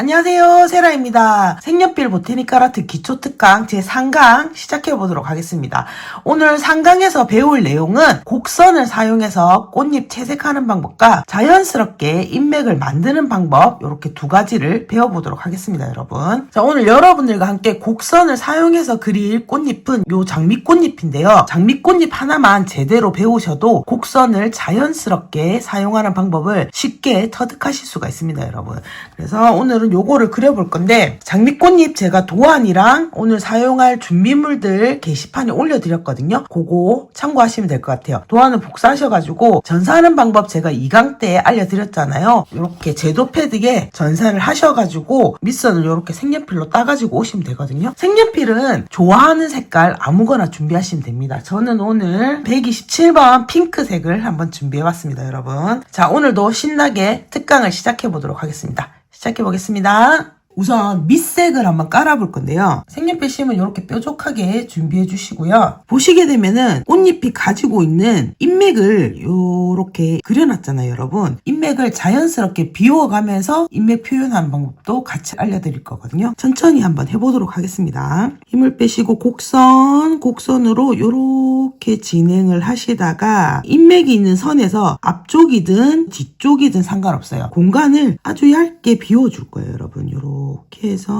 안녕하세요. 세라입니다. 색연필 보테니컬 아트 기초 특강 제 3강 시작해 보도록 하겠습니다. 오늘 3강에서 배울 내용은 곡선을 사용해서 꽃잎 채색하는 방법과 자연스럽게 인맥을 만드는 방법 이렇게 두 가지를 배워보도록 하겠습니다 여러분. 자 오늘 여러분들과 함께 곡선을 사용해서 그릴 꽃잎은 요 장미꽃잎인데요. 장미꽃잎 하나만 제대로 배우셔도 곡선을 자연스럽게 사용하는 방법을 쉽게 터득하실 수가 있습니다 여러분. 그래서 오늘은 요거를 그려볼 건데 장미꽃잎 제가 도안이랑 오늘 사용할 준비물들 게시판에 올려드렸거든요. 그거 참고하시면 될 것 같아요. 도안을 복사하셔가지고 전사하는 방법 제가 2강 때 알려드렸잖아요. 이렇게 제도 패드에 전사를 하셔가지고 밑선을 이렇게 색연필로 따가지고 오시면 되거든요. 색연필은 좋아하는 색깔 아무거나 준비하시면 됩니다. 저는 오늘 127번 핑크색을 한번 준비해봤습니다, 여러분. 자, 오늘도 신나게 특강을 시작해 보도록 하겠습니다. 시작해 보겠습니다. 우선 밑색을 한번 깔아볼 건데요. 색연필 심은 이렇게 뾰족하게 준비해 주시고요. 보시게 되면은 꽃잎이 가지고 있는 인맥을 이렇게 그려놨잖아요, 여러분. 인맥을 자연스럽게 비워가면서 인맥 표현하는 방법도 같이 알려드릴 거거든요. 천천히 한번 해보도록 하겠습니다. 힘을 빼시고 곡선, 곡선으로 이렇게 진행을 하시다가 인맥이 있는 선에서 앞쪽이든 뒤쪽이든 상관없어요. 공간을 아주 얇게 비워줄 거예요, 여러분. 이렇게 해서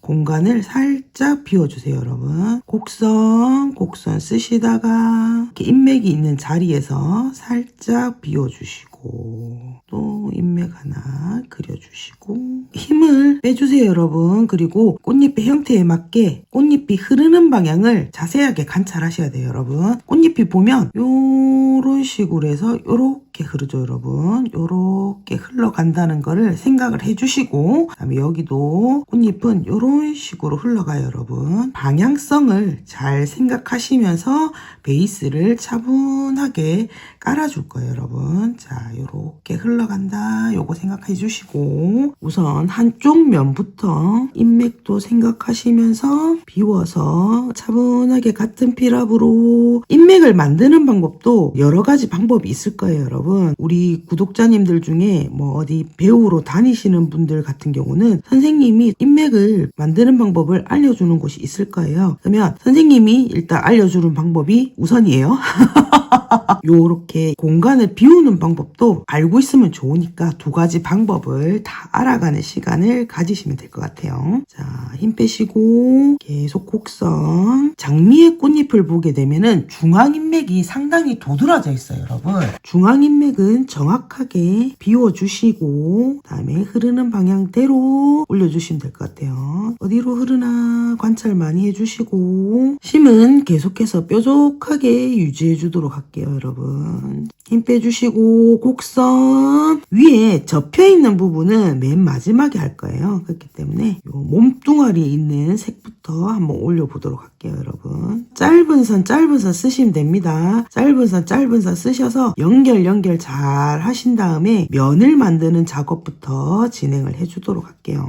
공간을 살짝 비워주세요, 여러분. 곡선, 곡선 쓰시다가 이렇게 인맥이 있는 자리에서 살짝 비워주시고 또 인맥 하나 그려주시고 힘을 빼주세요 여러분 그리고 꽃잎의 형태에 맞게 꽃잎이 흐르는 방향을 자세하게 관찰하셔야 돼요 여러분 꽃잎이 보면 요런 식으로 해서 요렇게 흐르죠 여러분. 요렇게 흘러간다는 거를 생각을 해주시고 그다음에 여기도 꽃잎은 요런 식으로 흘러가요 여러분. 방향성을 잘 생각하시면서 베이스를 차분하게 깔아줄 거예요 여러분. 자 요렇게 흘러간다. 요거 생각해 주시고. 우선 한쪽 면부터 인맥도 생각하시면서 비워서 차분하게 같은 피랍으로 인맥을 만드는 방법도 여러 가지 방법이 있을 거예요 여러분 우리 구독자님들 중에 뭐 어디 배우로 다니시는 분들 같은 경우는 선생님이 인맥을 만드는 방법을 알려주는 곳이 있을 거예요. 그러면 선생님이 일단 알려주는 방법이 우선이에요 요렇게 공간을 비우는 방법도 알고 있으면 좋으니까 두 가지 방법을 다 알아가는 시간을 가지시면 될 것 같아요. 자, 힘 빼시고 계속 곡선. 장미의 꽃잎을 보게 되면은 중앙인맥이 상당히 도드라져 있어요, 여러분. 중앙인맥은 정확하게 비워주시고 그다음에 흐르는 방향대로 올려주시면 될 것 같아요. 어디로 흐르나 관찰 많이 해주시고 심은 계속해서 뾰족하게 유지해 주도록 할게요, 여러분. 힘 빼주시고 곡선 위에 접혀 있는 부분은 맨 마지막에 할 거예요. 그렇기 때문에 요 몸뚱아리에 있는 색부터 한번 올려보도록 할게요, 여러분. 짧은 선, 짧은 선 쓰시면 됩니다. 짧은 선, 짧은 선 쓰셔서 연결, 연결 잘 하신 다음에 면을 만드는 작업부터 진행을 해주도록 할게요.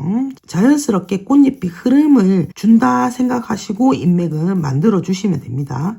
자연스럽게 꽃잎이 흐름을 준다 생각하시고 인맥은 만들어 주시면 됩니다.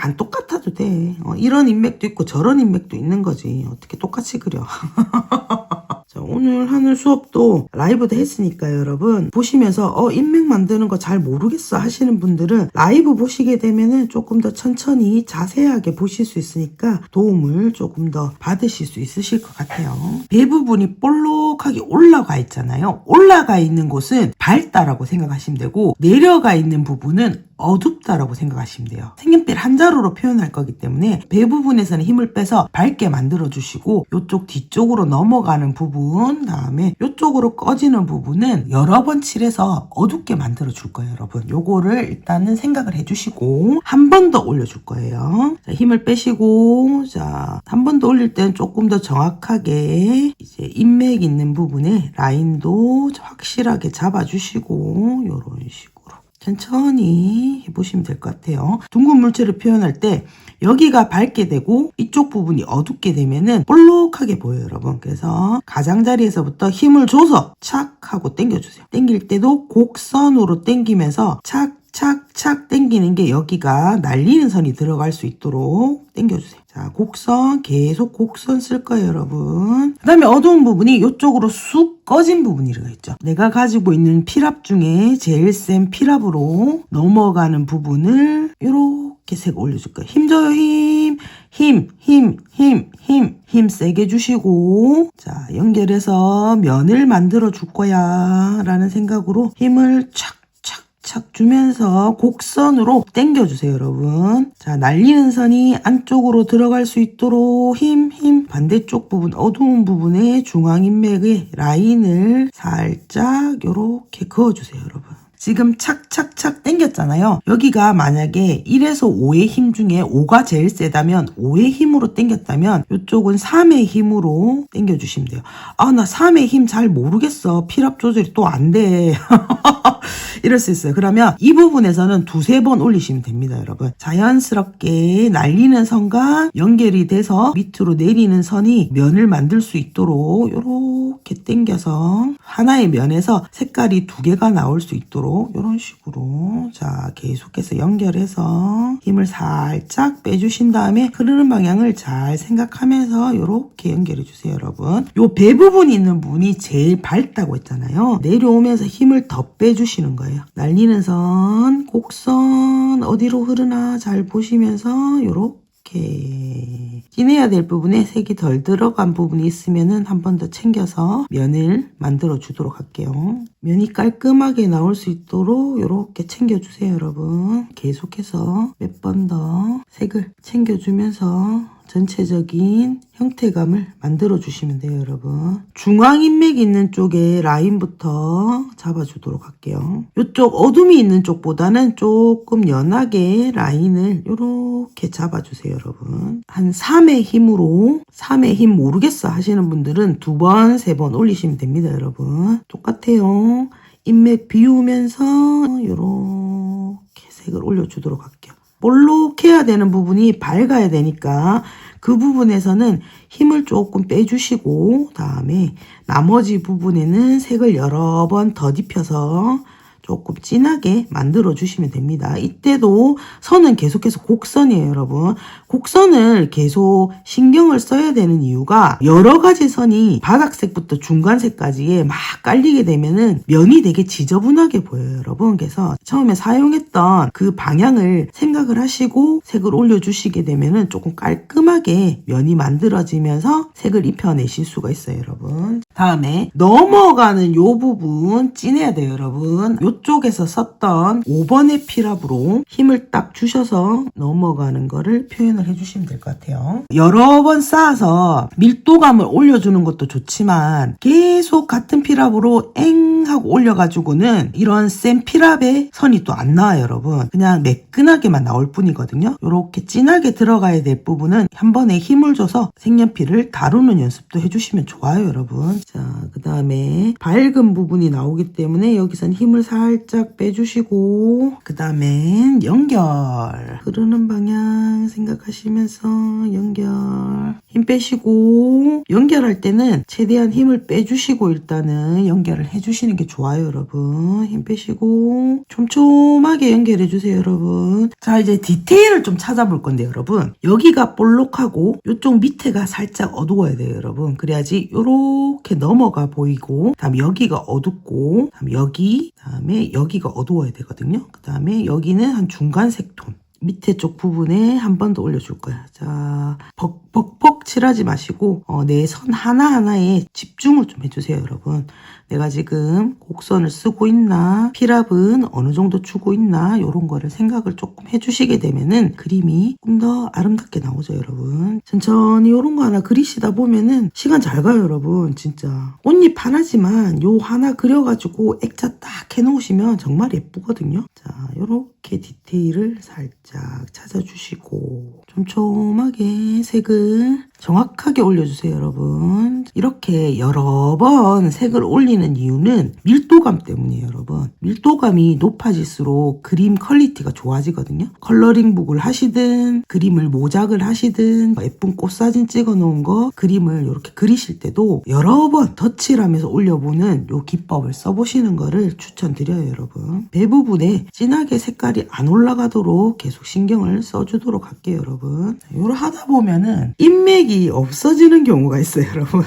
안 똑같아도 돼. 어, 이런 인맥도 있고 저런 인맥도 있는 거지. 어떻게 똑같이 그려. 자, 오늘 하는 수업도 라이브도 했으니까요, 여러분. 보시면서, 어, 인맥 만드는 거 잘 모르겠어 하시는 분들은 라이브 보시게 되면은 조금 더 천천히 자세하게 보실 수 있으니까 도움을 조금 더 받으실 수 있으실 것 같아요. 배 부분이 볼록하게 올라가 있잖아요. 올라가 있는 곳은 밝다라고 생각하시면 되고, 내려가 있는 부분은 어둡다라고 생각하시면 돼요. 색연필 한 자루로 표현할 거기 때문에 배 부분에서는 힘을 빼서 밝게 만들어 주시고 이쪽 뒤쪽으로 넘어가는 부분 다음에 이쪽으로 꺼지는 부분은 여러 번 칠해서 어둡게 만들어 줄 거예요 여러분. 요거를 일단은 생각을 해 주시고 한 번 더 올려 줄 거예요. 자, 힘을 빼시고 자한 번 더 올릴 때는 조금 더 정확하게 이제 인맥 있는 부분에 라인도 확실하게 잡아 주시고 요런 식으로 천천히 해보시면 될 것 같아요. 둥근 물체를 표현할 때 여기가 밝게 되고 이쪽 부분이 어둡게 되면은 볼록하게 보여요 여러분. 그래서 가장자리에서부터 힘을 줘서 착 하고 당겨주세요. 당길 때도 곡선으로 당기면서 착 착착 당기는 게 여기가 날리는 선이 들어갈 수 있도록 당겨주세요. 자, 자, 곡선, 계속 곡선 쓸 거예요, 여러분. 그 다음에 어두운 부분이 이쪽으로 쑥 꺼진 부분이 있죠. 내가 가지고 있는 피랍 중에 제일 센 피랍으로 넘어가는 부분을 이렇게 색 올려줄 거예요. 힘 줘요, 힘. 힘, 힘, 힘, 힘. 힘 세게 주시고, 자, 연결해서 면을 만들어 줄 거야. 라는 생각으로 힘을 착 착 주면서 곡선으로 당겨주세요, 여러분. 자, 날리는 선이 안쪽으로 들어갈 수 있도록 힘, 힘. 반대쪽 부분, 어두운 부분에 중앙인맥의 라인을 살짝 요렇게 그어주세요, 여러분. 지금 착착착 당겼잖아요. 여기가 만약에 1에서 5의 힘 중에 5가 제일 세다면 5의 힘으로 당겼다면 이쪽은 3의 힘으로 당겨주시면 돼요. 아, 나 3의 힘 잘 모르겠어. 필압 조절이 또 안 돼. 이럴 수 있어요. 그러면 이 부분에서는 두세 번 올리시면 됩니다, 여러분. 자연스럽게 날리는 선과 연결이 돼서 밑으로 내리는 선이 면을 만들 수 있도록 이렇게 당겨서 하나의 면에서 색깔이 두 개가 나올 수 있도록 이런 식으로 자 계속해서 연결해서 힘을 살짝 빼주신 다음에 흐르는 방향을 잘 생각하면서 이렇게 연결해 주세요, 여러분. 요 배 부분 있는 부분이 제일 밝다고 했잖아요. 내려오면서 힘을 더 빼주 시는 거예요. 날리는 선, 곡선 어디로 흐르나 잘 보시면서 요렇게 진해야 될 부분에 색이 덜 들어간 부분이 있으면은 한번 더 챙겨서 면을 만들어 주도록 할게요. 면이 깔끔하게 나올 수 있도록 요렇게 챙겨주세요, 여러분. 계속해서 몇 번 더 색을 챙겨주면서 전체적인 형태감을 만들어 주시면 돼요, 여러분. 중앙 인맥 있는 쪽에 라인부터 잡아주도록 할게요. 이쪽 어둠이 있는 쪽보다는 조금 연하게 라인을 이렇게 잡아주세요, 여러분. 한 3의 힘으로 3의 힘 모르겠어 하시는 분들은 두 번, 세 번 올리시면 됩니다, 여러분. 똑같아요. 인맥 비우면서 이렇게 색을 올려주도록 할게요. 볼록해야 되는 부분이 밝아야 되니까 그 부분에서는 힘을 조금 빼주시고 다음에 나머지 부분에는 색을 여러 번 더딥혀서 조금 진하게 만들어 주시면 됩니다. 이때도 선은 계속해서 곡선이에요, 여러분. 곡선을 계속 신경을 써야 되는 이유가 여러 가지 선이 바닥색부터 중간색까지에 막 깔리게 되면은 면이 되게 지저분하게 보여요, 여러분. 그래서 처음에 사용했던 그 방향을 생각을 하시고 색을 올려주시게 되면은 조금 깔끔하게 면이 만들어지면서 색을 입혀내실 수가 있어요, 여러분. 다음에 넘어가는 요 부분 진해야 돼요, 여러분. 요 쪽에서 썼던 5번의 피랍으로 힘을 딱 주셔서 넘어가는 거를 표현을 해주시면 될 것 같아요. 여러 번 쌓아서 밀도감을 올려주는 것도 좋지만 계속 같은 피랍으로 엥 하고 올려가지고는 이런 센 피랍의 선이 또 안 나와요, 여러분. 그냥 매끈하게만 나올 뿐이거든요. 이렇게 진하게 들어가야 될 부분은 한 번에 힘을 줘서 색연필을 다루는 연습도 해주시면 좋아요, 여러분. 자, 그 다음에 밝은 부분이 나오기 때문에 여기선 힘을 살짝 빼주시고 그 다음엔 연결. 흐르는 방향 생각하시면서 연결. 힘 빼시고 연결할 때는 최대한 힘을 빼주시고 일단은 연결을 해주시는 게 좋아요 여러분. 힘 빼시고 촘촘하게 연결해 주세요 여러분. 자 이제 디테일을 좀 찾아볼 건데 여러분. 여기가 볼록하고 이쪽 밑에가 살짝 어두워야 돼요 여러분. 그래야지 요렇게 넘어가 보이고 다음 여기가 어둡고 다음 여기 다음에 여기가 어두워야 되거든요. 그 다음에 여기는 한 중간색 톤. 밑에 쪽 부분에 한 번 더 올려줄 거야. 자, 벅벅벅 칠하지 마시고 어, 내 선 하나하나에 집중을 좀 해주세요, 여러분. 내가 지금 곡선을 쓰고 있나, 피랍은 어느 정도 주고 있나, 이런 거를 생각을 조금 해주시게 되면은 그림이 좀 더 아름답게 나오죠, 여러분. 천천히 이런 거 하나 그리시다 보면은 시간 잘 가요, 여러분. 진짜. 꽃잎 하나지만 요 하나 그려가지고 액자 딱 해놓으시면 정말 예쁘거든요. 자, 요렇게 디테일을 살짝 찾아주시고 촘촘하게 색을 정확하게 올려주세요, 여러분. 이렇게 여러 번 색을 올리는 이유는 밀도감 때문이에요, 여러분. 밀도감이 높아질수록 그림 퀄리티가 좋아지거든요. 컬러링북을 하시든, 그림을 모작을 하시든, 예쁜 꽃사진 찍어 놓은 거, 그림을 이렇게 그리실 때도 여러 번 덧칠 하면서 올려보는 요 기법을 써보시는 거를 추천드려요, 여러분. 대부분에 진하게 색깔이 안 올라가도록 계속 신경을 써주도록 할게요, 여러분. 요를 하다 보면은 인맥 이 없어지는 경우가 있어요, 여러분.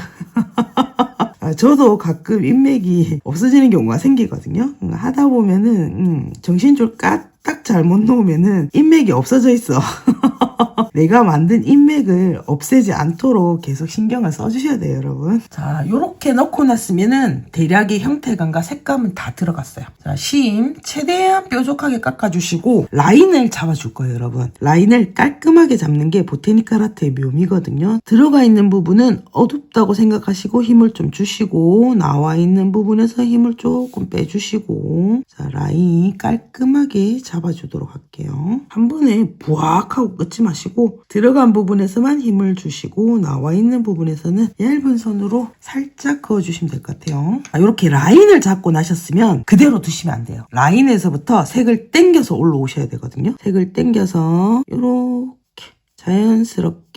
아, 저도 가끔 인맥이 없어지는 경우가 생기거든요. 음, 하다 보면은 음, 정신줄 까 딱 잘못 놓으면은 인맥이 없어져 있어. 내가 만든 인맥을 없애지 않도록 계속 신경을 써주셔야 돼요, 여러분. 자, 요렇게 넣고 났으면은 대략의 형태감과 색감은 다 들어갔어요. 자, 심 최대한 뾰족하게 깎아주시고 라인을 잡아줄 거예요, 여러분. 라인을 깔끔하게 잡는 게 보테니컬 아트의 묘미거든요. 들어가 있는 부분은 어둡다고 생각하시고 힘을 좀 주시고 나와 있는 부분에서 힘을 조금 빼주시고 자, 라인 깔끔하게 잡아주도록 할게요. 한 번에 부악 하고 끊지 마시고 들어간 부분에서만 힘을 주시고 나와 있는 부분에서는 얇은 선으로 살짝 그어주시면 될 것 같아요. 아, 이렇게 라인을 잡고 나셨으면 그대로 두시면 안 돼요. 라인에서부터 색을 땡겨서 올라오셔야 되거든요. 색을 땡겨서 이렇게 자연스럽게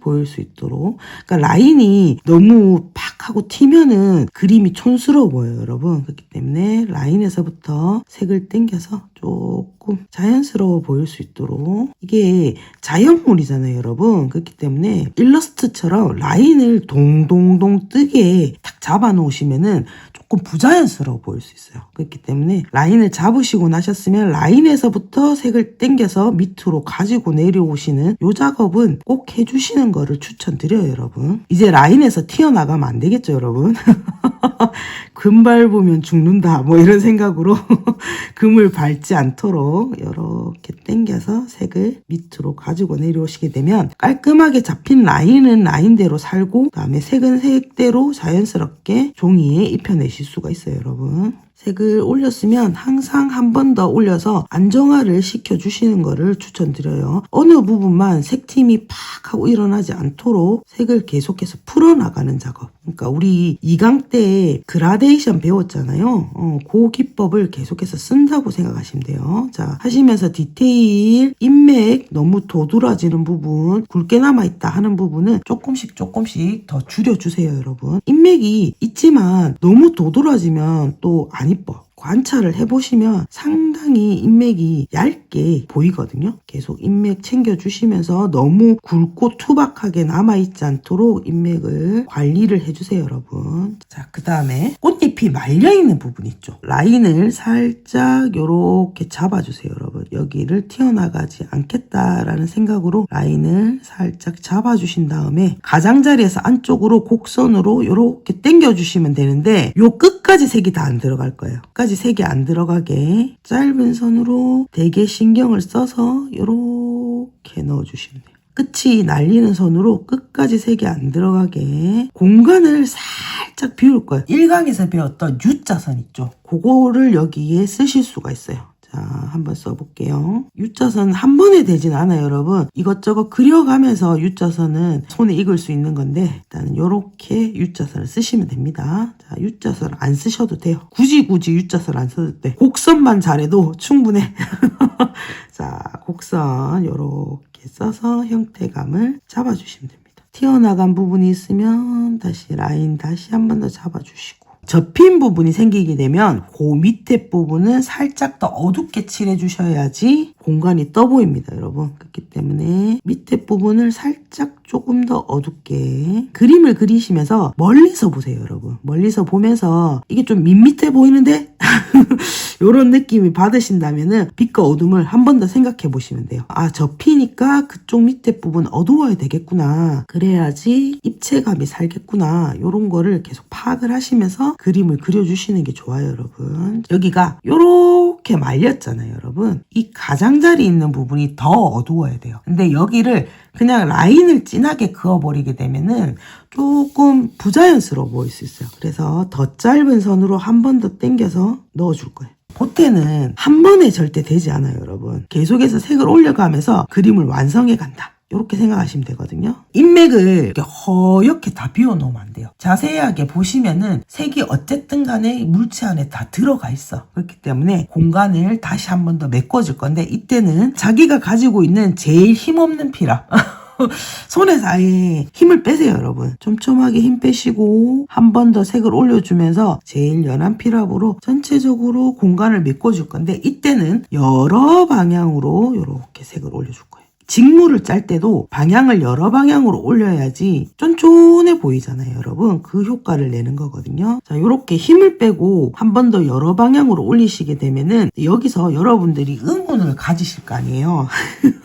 보일 수 있도록. 그러니까 라인이 너무 팍 하고 튀면은 그림이 촌스러워 보여요, 여러분. 그렇기 때문에 라인에서부터 색을 땡겨서 조금 자연스러워 보일 수 있도록. 이게 자연물이잖아요, 여러분. 그렇기 때문에 일러스트처럼 라인을 동동동 뜨게 딱 잡아 놓으시면은 조금 부자연스러워 보일 수 있어요. 그렇기 때문에 라인을 잡으시고 나셨으면 라인에서부터 색을 땡겨서 밑으로 가지고 내려오시는 요 작업은 꼭 해주 시는 거를 추천드려요, 여러분. 이제 라인에서 튀어나가면 안 되겠죠, 여러분. 금 밟으면 죽는다, 뭐 이런 생각으로 금을 밟지 않도록 이렇게 땡겨서 색을 밑으로 가지고 내려오시게 되면 깔끔하게 잡힌 라인은 라인대로 살고 그 다음에 색은 색대로 자연스럽게 종이에 입혀내실 수가 있어요, 여러분. 색을 올렸으면 항상 한 번 더 올려서 안정화를 시켜주시는 거를 추천드려요. 어느 부분만 색팀이 팍 하고 일어나지 않도록 색을 계속해서 풀어나가는 작업. 그러니까 우리 2강 때 그라데이션 배웠잖아요. 어, 그 기법을 계속해서 쓴다고 생각하시면 돼요. 자, 하시면서 디테일, 인맥 너무 도드라지는 부분, 굵게 남아있다 하는 부분은 조금씩 조금씩 더 줄여주세요, 여러분. 인맥이 있지만 너무 도드라지면 또 안 이뻐. 관찰을 해보시면 상당히 인맥이 얇게 보이거든요. 계속 인맥 챙겨주시면서 너무 굵고 투박하게 남아있지 않도록 인맥을 관리를 해주세요, 여러분. 자, 그 다음에 꽃잎이 말려있는 부분 있죠. 라인을 살짝 요렇게 잡아주세요, 여러분. 여기를 튀어나가지 않겠다라는 생각으로 라인을 살짝 잡아주신 다음에 가장자리에서 안쪽으로 곡선으로 요렇게 당겨주시면 되는데 요 끝까지 색이 다 안 들어갈 거예요. 끝까지 색이 안 들어가게 짧은 선으로 되게 신경을 써서 요렇게 넣어주시면 돼요. 끝이 날리는 선으로 끝까지 색이 안 들어가게 공간을 살짝 비울 거예요. 1강에서 배웠던 U자선 있죠. 그거를 여기에 쓰실 수가 있어요. 자, 한번 써볼게요. U자선 한 번에 되진 않아요, 여러분. 이것저것 그려가면서 U자선은 손에 익을 수 있는 건데, 일단 요렇게 U자선을 쓰시면 됩니다. 자, U자선 안 쓰셔도 돼요. 굳이 굳이 U자선 안 써도 돼. 곡선만 잘해도 충분해. 자, 곡선 요렇게 써서 형태감을 잡아주시면 됩니다. 튀어나간 부분이 있으면 다시 라인 다시 한 번 더 잡아주시고 접힌 부분이 생기게 되면 그 밑에 부분은 살짝 더 어둡게 칠해 주셔야지 공간이 떠 보입니다 여러분 그렇기 때문에 밑에 부분을 살짝 조금 더 어둡게 그림을 그리시면서 멀리서 보세요 여러분 멀리서 보면서 이게 좀 밋밋해 보이는데 요런 느낌이 받으신다면은 빛과 어둠을 한 번 더 생각해 보시면 돼요. 아, 접히니까 그쪽 밑에 부분 어두워야 되겠구나. 그래야지 입체감이 살겠구나. 요런 거를 계속 파악을 하시면서 그림을 그려주시는 게 좋아요, 여러분. 여기가 요렇게 말렸잖아요, 여러분. 이 가장 자리 있는 부분이 더 어두워야 돼요. 근데 여기를 그냥 라인을 진하게 그어버리게 되면은 조금 부자연스러워 보일 수 있어요. 그래서 더 짧은 선으로 한 번 더 당겨서 넣어줄 거예요. 보태는 한 번에 절대 되지 않아요, 여러분. 계속해서 색을 올려가면서 그림을 완성해 간다. 이렇게 생각하시면 되거든요. 인맥을 이렇게 허옇게 다 비워놓으면 안 돼요. 자세하게 보시면은 색이 어쨌든 간에 물체 안에 다 들어가 있어. 그렇기 때문에 공간을 다시 한 번 더 메꿔줄 건데 이때는 자기가 가지고 있는 제일 힘없는 피라. 손에서 아예 힘을 빼세요, 여러분. 촘촘하게 힘 빼시고 한 번 더 색을 올려주면서 제일 연한 피랍으로 전체적으로 공간을 메꿔줄 건데 이때는 여러 방향으로 이렇게 색을 올려줄 거예요. 직물을 짤 때도 방향을 여러 방향으로 올려야지 쫀쫀해 보이잖아요, 여러분. 그 효과를 내는 거거든요. 자, 이렇게 힘을 빼고 한 번 더 여러 방향으로 올리시게 되면은 여기서 여러분들이 의문을 가지실 거 아니에요.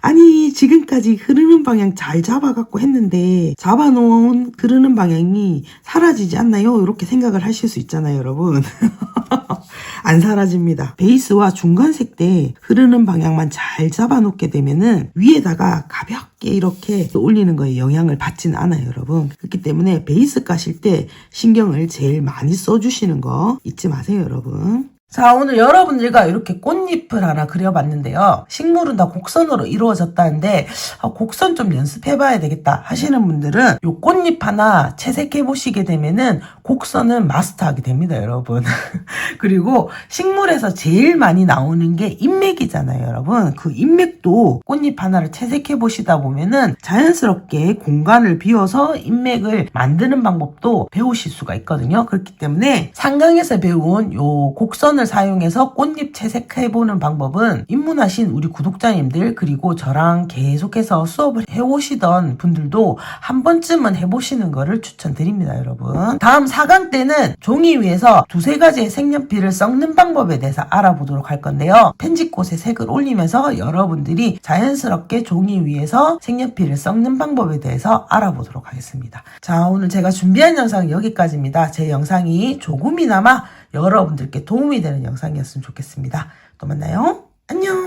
아니, 지금까지 흐르는 방향 잘 잡아갖고 했는데 잡아놓은 흐르는 방향이 사라지지 않나요? 이렇게 생각을 하실 수 있잖아요, 여러분. 안 사라집니다. 베이스와 중간색 때 흐르는 방향만 잘 잡아놓게 되면은 위에다가 가볍게 이렇게 올리는 거에 영향을 받지는 않아요, 여러분. 그렇기 때문에 베이스 까실 때 신경을 제일 많이 써주시는 거 잊지 마세요, 여러분. 자, 오늘 여러분들과 이렇게 꽃잎을 하나 그려봤는데요. 식물은 다 곡선으로 이루어졌다는데, 아, 곡선 좀 연습해봐야 되겠다 하시는 분들은 요 꽃잎 하나 채색해보시게 되면은 곡선은 마스터하게 됩니다, 여러분. 그리고 식물에서 제일 많이 나오는 게 인맥이잖아요, 여러분. 그 인맥도 꽃잎 하나를 채색해보시다 보면은 자연스럽게 공간을 비워서 인맥을 만드는 방법도 배우실 수가 있거든요. 그렇기 때문에 상강에서 배운 요 곡선 을 사용해서 꽃잎 채색해보는 방법은 입문하신 우리 구독자님들 그리고 저랑 계속해서 수업을 해오시던 분들도 한 번쯤은 해보시는 거를 추천드립니다, 여러분. 다음 4강 때는 종이 위에서 두세 가지의 색연필을 섞는 방법에 대해서 알아보도록 할 건데요. 편집꽃에 색을 올리면서 여러분들이 자연스럽게 종이 위에서 색연필을 섞는 방법에 대해서 알아보도록 하겠습니다. 자, 오늘 제가 준비한 영상은 여기까지입니다. 제 영상이 조금이나마 여러분들께 도움이 되는 영상이었으면 좋겠습니다. 또 만나요. 안녕!